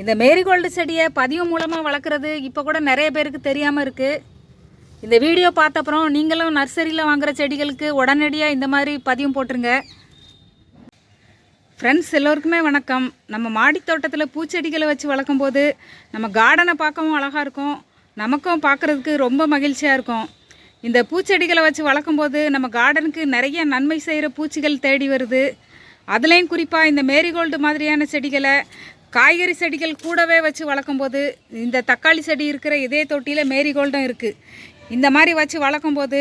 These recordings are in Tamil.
இந்த மேரிகோல்டு செடியை பதிவு மூலமாக வளர்க்குறது இப்போ கூட நிறைய பேருக்கு தெரியாமல் இருக்குது இந்த வீடியோ பார்த்த அப்புறம் நீங்களும் நர்சரியில் வாங்குற செடிகளுக்கு உடனடியாக இந்த மாதிரி பதிவும் போட்டுருங்க. ஃப்ரெண்ட்ஸ் எல்லோருக்குமே வணக்கம். நம்ம மாடித் தோட்டத்தில் பூச்செடிகளை வச்சு வளர்க்கும் போது நம்ம கார்டனை பார்க்கவும் அழகாக இருக்கும். நமக்கும் பார்க்குறதுக்கு ரொம்ப மகிழ்ச்சியாக இருக்கும். இந்த பூச்செடிகளை வச்சு வளர்க்கும்போது நம்ம கார்டனுக்கு நிறைய நன்மை செய்கிற பூச்சிகள் தேடி வருது. அதுலேயும் குறிப்பாக இந்த மேரிகோல்டு மாதிரியான செடிகளை காய்கறி செடிகள் கூடவே வச்சு வளர்க்கும் போது இந்த தக்காளி செடி இருக்கிற இதே தொட்டியில் மேரிகோல்டும் இருக்குது இந்த மாதிரி வச்சு வளர்க்கும் போது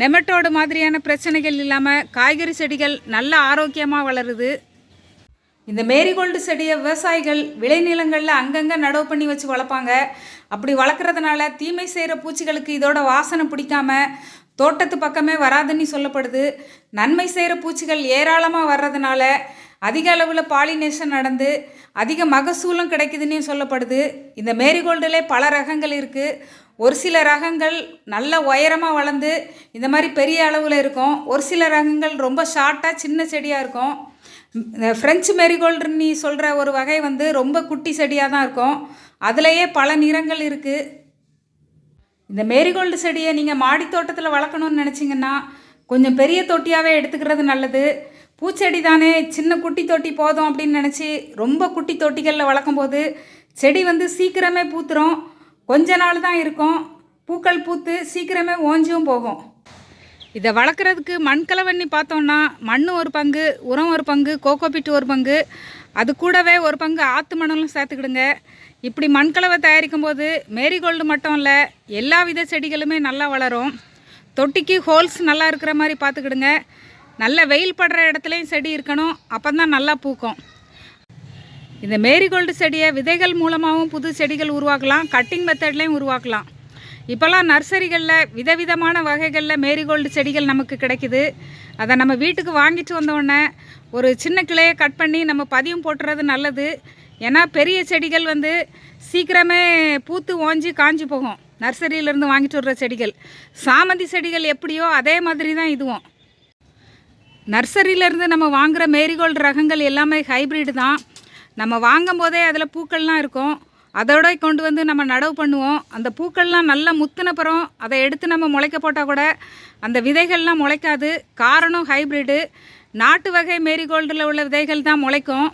நெமட்டோடு மாதிரியான பிரச்சனைகள் இல்லாமல் காய்கறி செடிகள் நல்ல ஆரோக்கியமாக வளருது. இந்த மேரிகோல்டு செடியை விவசாயிகள் விளைநிலங்களில் அங்கங்கே நடவு பண்ணி வச்சு வளர்ப்பாங்க. அப்படி வளர்க்குறதுனால தீமை செய்கிற பூச்சிகளுக்கு இதோட வாசனை பிடிக்காம தோட்டத்து பக்கமே வராதுன்னு சொல்லப்படுது. நன்மை செய்கிற பூச்சிகள் ஏராளமாக வர்றதுனால அதிக அளவில் பாலினேஷன் நடந்து அதிக மகசூலும் கிடைக்குதுன்னு சொல்லப்படுது. இந்த மேரிகோல்டுலே பல ரகங்கள் இருக்குது ஒரு சில ரகங்கள் நல்ல உயரமாக வளர்ந்து இந்த மாதிரி பெரிய அளவில் இருக்கும். ஒரு சில ரகங்கள் ரொம்ப ஷார்ட்டாக சின்ன செடியாக இருக்கும். இந்த ஃப்ரெஞ்சு மேரிகோல்டுன்னு சொல்கிற ஒரு வகை வந்து ரொம்ப குட்டி செடியாக தான் இருக்கும். அதுலேயே பல நிறங்கள் இருக்குது இந்த மேரிகோல்டு செடியை நீங்கள் மாடி தோட்டத்தில் வளர்க்கணும்னு நினச்சிங்கன்னா கொஞ்சம் பெரிய தொட்டியாகவே எடுத்துக்கிறது நல்லது. பூச்செடி தானே சின்ன குட்டி தொட்டி போதும் அப்படின்னு நினச்சி ரொம்ப குட்டி தொட்டிகளில் வளர்க்கும் போது செடி வந்து சீக்கிரமே பூத்துரும். கொஞ்ச நாள் தான் இருக்கும். பூக்கள் பூத்து சீக்கிரமே ஓஞ்சும் போகும். இதை வளர்க்குறதுக்கு மண்கலவண்ணி பார்த்தோம்னா மண் ஒரு பங்கு உரம் ஒரு பங்கு கோகோபிட் ஒரு பங்கு. அது கூடவே ஒரு பங்கு ஆற்று மணலும் சேர்த்துக்கிடுங்க. இப்படி மண்கலவை தயாரிக்கும் போது மேரிகோல்டு மட்டும் இல்லை எல்லா வித செடிகளுமே நல்லா வளரும். தொட்டிக்கு ஹோல்ஸ் நல்லா இருக்கிற மாதிரி பார்த்துக்கிடுங்க. நல்ல வெயில் படுற இடத்துலையும் செடி இருக்கணும். அப்போ தான் நல்லா பூக்கும். இந்த மேரிகோல்டு செடியை விதைகள் மூலமாகவும் புது செடிகள் உருவாக்கலாம். கட்டிங் மெத்தட்லேயும் உருவாக்கலாம். இப்போல்லாம் நர்சரிகளில் விதவிதமான வகைகளில் மேரிகோல்டு செடிகள் நமக்கு கிடைக்குது. அதை நம்ம வீட்டுக்கு வாங்கிட்டு வந்தோடனே ஒரு சின்ன கிளையை கட் பண்ணி நம்ம பதியம் போட்டுறது நல்லது. ஏன்னா பெரிய செடிகள் வந்து சீக்கிரமே பூத்து ஓஞ்சி காஞ்சி போகும். நர்சரியிலேருந்து வாங்கிட்டு வர்ற செடிகள். சாமந்தி செடிகள் எப்படியோ அதே மாதிரி தான் இதுவும். நர்சரியிலேருந்து நம்ம வாங்குகிற மேரிகோல்டு ரகங்கள் எல்லாமே ஹைப்ரிடு தான். நம்ம வாங்கும் போதே அதில் பூக்கள்லாம் இருக்கும். அதோட கொண்டு வந்து நம்ம நடவு பண்ணுவோம். அந்த பூக்கள்லாம் நல்லா முத்தின பிறம் அதை எடுத்து நம்ம முளைக்க போட்டால் கூட அந்த விதைகள்லாம் முளைக்காது. காரணம் ஹைப்ரிடு நாட்டு வகை மேரிகோல்டில் உள்ள விதைகள் தான் முளைக்கும்.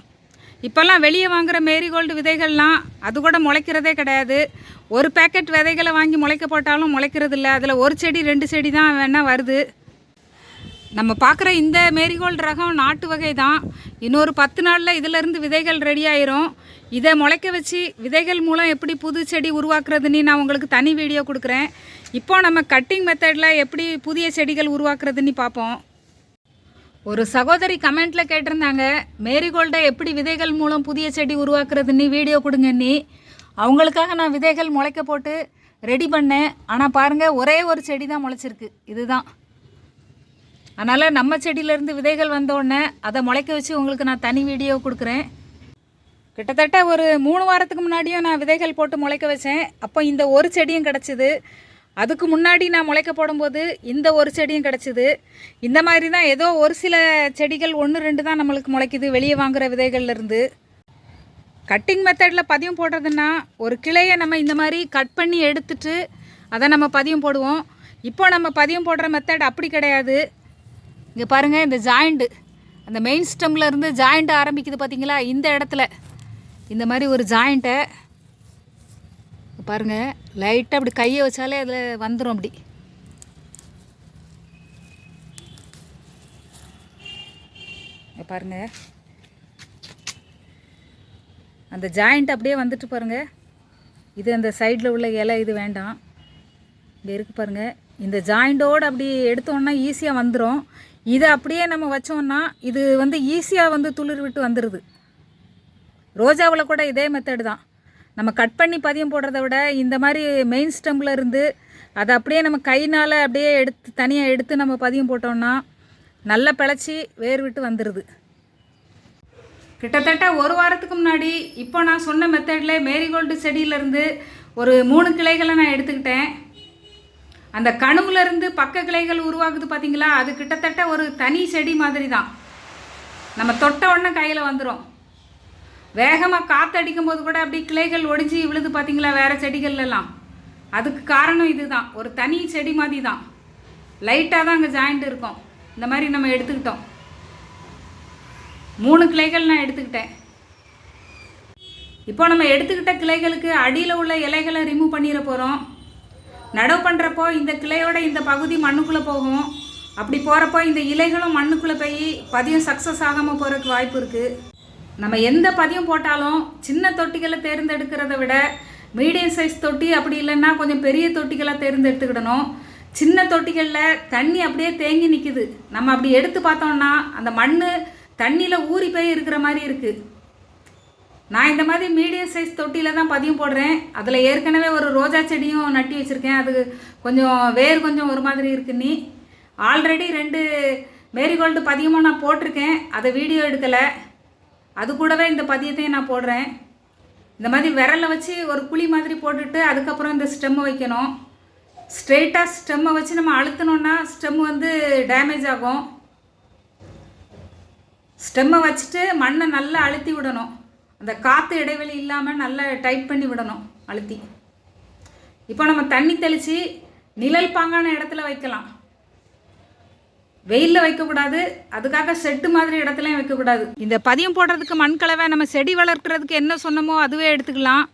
இப்போல்லாம் வெளியே வாங்குகிற மேரிகோல்டு விதைகள்லாம் அது கூட முளைக்கிறதே கிடையாது. ஒரு பேக்கெட் விதைகளை வாங்கி முளைக்க போட்டாலும் முளைக்கிறது இல்லை அதில் ஒரு செடி ரெண்டு செடி தான் வேணால் வருது. நம்ம பார்க்குற இந்த மேரிகோல்டு ரகம் நாட்டு வகை தான். இன்னொரு பத்து நாளில் இதிலேருந்து விதைகள் ரெடி ஆயிரும். இதை முளைக்க வச்சு விதைகள் மூலம் எப்படி புது செடி உருவாக்குறதுன்னு நான் உங்களுக்கு தனி வீடியோ கொடுக்குறேன். இப்போ நம்ம கட்டிங் மெத்தடில் எப்படி புதிய செடிகள் உருவாக்குறதுன்னு பார்ப்போம். ஒரு சகோதரி கமெண்ட்டில் கேட்டிருந்தாங்க மேரிகோல்டை எப்படி விதைகள் மூலம் புதிய செடி உருவாக்குறதுன்னு வீடியோ கொடுங்கன்னி அவங்களுக்காக நான் விதைகள் முளைக்க போட்டு ரெடி பண்ணேன். ஆனால் பாருங்கள் ஒரே ஒரு செடி தான் முளைச்சிருக்கு. இதுதான். அதனால் நம்ம செடியிலேருந்து விதைகள் வந்தோடனே அதை முளைக்க வச்சு உங்களுக்கு நான் தனி வீடியோ கொடுக்குறேன். கிட்டத்தட்ட ஒரு மூணு வாரத்துக்கு முன்னாடியும் நான் விதைகள் போட்டு முளைக்க வச்சேன். அப்போ இந்த ஒரு செடியும் கிடச்சிது. அதுக்கு முன்னாடி நான் முளைக்க போடும்போது இந்த ஒரு செடியும் கிடச்சிது. இந்த மாதிரி தான் ஏதோ ஒரு சில செடிகள் ஒன்று ரெண்டு தான் நம்மளுக்கு முளைக்குது வெளியே வாங்குகிற விதைகள்லேருந்து. கட்டிங் மெத்தடில் பதியம் போடுறதுன்னா ஒரு கிளையை நம்ம இந்த மாதிரி கட் பண்ணி எடுத்துட்டு அதை நம்ம பதியம் போடுவோம். இப்போ நம்ம பதியம் போடுற மெத்தட் அப்படி கிடையாது. இங்கே பாருங்கள் இந்த ஜாயிண்ட்டு அந்த மெயின் ஸ்டம்மில் இருந்து ஜாயிண்ட் ஆரம்பிக்குது பார்த்தீங்களா இந்த இடத்துல. இந்த மாதிரி ஒரு ஜாயிண்ட்டை பாருங்கள் லைட்டாக அப்படி கையை வச்சாலே அதில் வந்துடும் அப்படி. பாருங்கள் அந்த ஜாயிண்ட் அப்படியே வந்துட்டு பாருங்கள் இது அந்த சைடில் உள்ள இலை இது வேண்டாம். இங்கே இருக்குது பாருங்கள் இந்த ஜாயிண்டோடு அப்படி எடுத்தோன்னா ஈஸியாக வந்துடும் இதை அப்படியே நம்ம வச்சோம்னா இது வந்து ஈஸியாக வந்து துளிர் விட்டு வந்துடுது ரோஜாவில் கூட இதே மெத்தடு தான். நம்ம கட் பண்ணி பதியம் போடுறத விட இந்த மாதிரி மெயின் ஸ்டெம்பில் இருந்து அதை அப்படியே நம்ம கைனால் அப்படியே எடுத்து தனியாக எடுத்து நம்ம பதியம் போட்டோம்னா நல்லா பிழைச்சி வேர் விட்டு வந்துடுது கிட்டத்தட்ட ஒரு வாரத்துக்கு முன்னாடி இப்போ நான் சொன்ன மெத்தடில் மேரிகோல்டு செடியிலேருந்து ஒரு மூணு கிளைகளை நான் எடுத்துக்கிட்டேன். அந்த கணுவிலிருந்து பக்க கிளைகள் உருவாகுது பார்த்தீங்களா அது கிட்டத்தட்ட ஒரு தனி செடி மாதிரி தான் நம்ம தொட்ட உடனே கையில் வந்துடும் வேகமாக காற்றடிக்கும் போது கூட அப்படி கிளைகள் ஒடிஞ்சு விழுது பார்த்தீங்களா வேறு செடிகள்லாம் அதுக்கு காரணம் இதுதான். ஒரு தனி செடி மாதிரி தான் லைட்டாக தான் அங்கே ஜாயிண்ட் இருக்கும். இந்த மாதிரி நம்ம எடுத்துக்கிட்டோம். மூணு கிளைகள் நான் எடுத்துக்கிட்டேன். இப்போ நம்ம எடுத்துக்கிட்ட கிளைகளுக்கு அடியில் உள்ள இலைகளை ரிமூவ் பண்ணிட போகிறோம் நடவு பண்ணுறப்போ இந்த கிளையோட இந்த பகுதி மண்ணுக்குள்ளே போகும். அப்படி போகிறப்போ இந்த இலைகளும் மண்ணுக்குள்ளே போய் பதியம் சக்ஸஸ் ஆகாமல் போகிறதுக்கு வாய்ப்பு இருக்குது நம்ம எந்த பதியம் போட்டாலும் சின்ன தொட்டிகளை தேர்ந்தெடுக்கிறத விட மீடியம் சைஸ் தொட்டி அப்படி இல்லைன்னா கொஞ்சம் பெரிய தொட்டிகளை தேர்ந்தெடுத்துக்கிடணும். சின்ன தொட்டிகளில் தண்ணி அப்படியே தேங்கி நிற்குது நம்ம அப்படி எடுத்து பார்த்தோம்னா அந்த மண் தண்ணியில் ஊறி போய் இருக்கிற மாதிரி இருக்குது நான் இந்த மாதிரி மீடியம் சைஸ் தொட்டியில் தான் பதியம் போடுறேன். அதில் ஏற்கனவே ஒரு ரோஜா செடியும் நட்டி வச்சுருக்கேன். அது கொஞ்சம் வேர் கொஞ்சம் ஒரு மாதிரி இருக்கு நீ. ஆல்ரெடி ரெண்டு மேரிகோல்டு பதியமும் நான் போட்டிருக்கேன். அதை வீடியோ எடுக்கலை. அது கூடவே இந்த பதியத்தையும் நான் போடுறேன். இந்த மாதிரி விரலை வச்சு ஒரு குழி மாதிரி போட்டுட்டு அதுக்கப்புறம் இந்த ஸ்டெம்மை வைக்கணும். ஸ்ட்ரெயிட்டாக ஸ்டெம்மை வச்சு நம்ம அழுத்தினோன்னா ஸ்டெம் வந்து டேமேஜ் ஆகும். ஸ்டெம்மை வச்சுட்டு மண்ணை நல்லா அழுத்தி விடணும். அந்த காற்று இடைவெளி இல்லாமல் நல்லா டைட் பண்ணி விடணும் அழுத்தி. இப்போ நம்ம தண்ணி தெளித்து நிழல் பாங்கான இடத்துல வைக்கலாம். வெயிலில் வைக்கக்கூடாது அதுக்காக செட்டு மாதிரி இடத்துலையும் வைக்கக்கூடாது இந்த பதியம் போடுறதுக்கு மண் கலவை நம்ம செடி வளர்க்குறதுக்கு என்ன சொன்னமோ அதுவே எடுத்துக்கலாம்.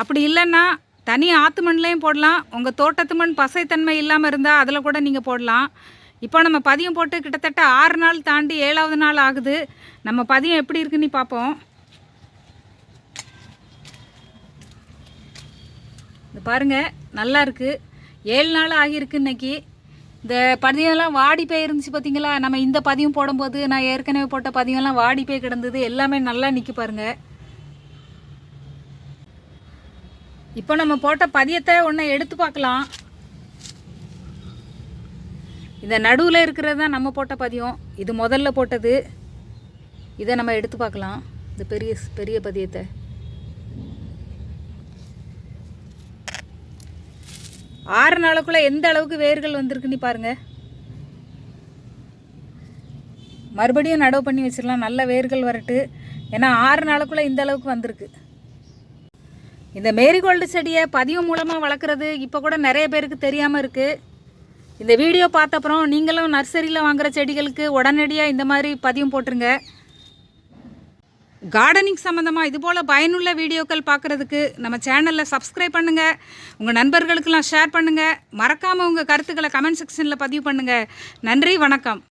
அப்படி இல்லைன்னா தனி ஆற்று மண்லேயும் போடலாம். உங்கள் தோட்டத்து மண் பசைத்தன்மை இல்லாமல் இருந்தால் அதில் கூட நீங்கள் போடலாம். இப்போ நம்ம பதியம் போட்டு கிட்டத்தட்ட ஆறு நாள் தாண்டி ஏழாவது நாள் ஆகுது. நம்ம பதியம் எப்படி இருக்குன்னு பார்ப்போம் இது பாருங்கள் நல்லாயிருக்கு ஏழு நாள் ஆகியிருக்கு இன்னைக்கு. இந்த பதியம்லாம் வாடி போய் இருந்துச்சு பார்த்தீங்களா நம்ம இந்த பதியம் போடும்போது நான் ஏற்கனவே போட்ட பதியம்லாம் வாடி போய் கிடந்தது. எல்லாமே நல்லா நிற்கி பாருங்கள் இப்போ நம்ம போட்ட பதியத்தை ஒன்று எடுத்து பார்க்கலாம். இந்த நடுவில் இருக்கிறது தான் நம்ம போட்ட பதியம். இது முதல்ல போட்டது. இதை நம்ம எடுத்து பார்க்கலாம். இந்த பெரிய பெரிய பதியத்தை. ஆறு நாளுக்குள்ளே எந்த அளவுக்கு வேர்கள் வந்திருக்குன்னு பாருங்க. மறுபடியும் நடவு பண்ணி வச்சிடலாம். நல்ல வேர்கள் வரட்டு. ஏன்னா ஆறு நாளுக்குள்ளே இந்த அளவுக்கு வந்திருக்கு. இந்த மேரிகோல்டு செடியை பதிவு மூலமாக வளர்க்குறது இப்போ கூட நிறைய பேருக்கு தெரியாமல் இருக்குது இந்த வீடியோ பார்த்த அப்புறம் நீங்களும் நர்சரியில் வாங்குற செடிகளுக்கு உடனடியாக இந்த மாதிரி பதியம் போட்டுருங்க. கார்டனிங் சம்மந்தமாக இது போல் பயனுள்ள வீடியோக்கள் பார்க்குறதுக்கு நம்ம சேனலில் சப்ஸ்கிரைப் பண்ணுங்கள் உங்கள் நண்பர்களுக்கெல்லாம் ஷேர் பண்ணுங்கள் மறக்காமல் உங்கள் கருத்துக்களை கமெண்ட் செக்ஷனில் பதிவு பண்ணுங்கள் நன்றி வணக்கம்.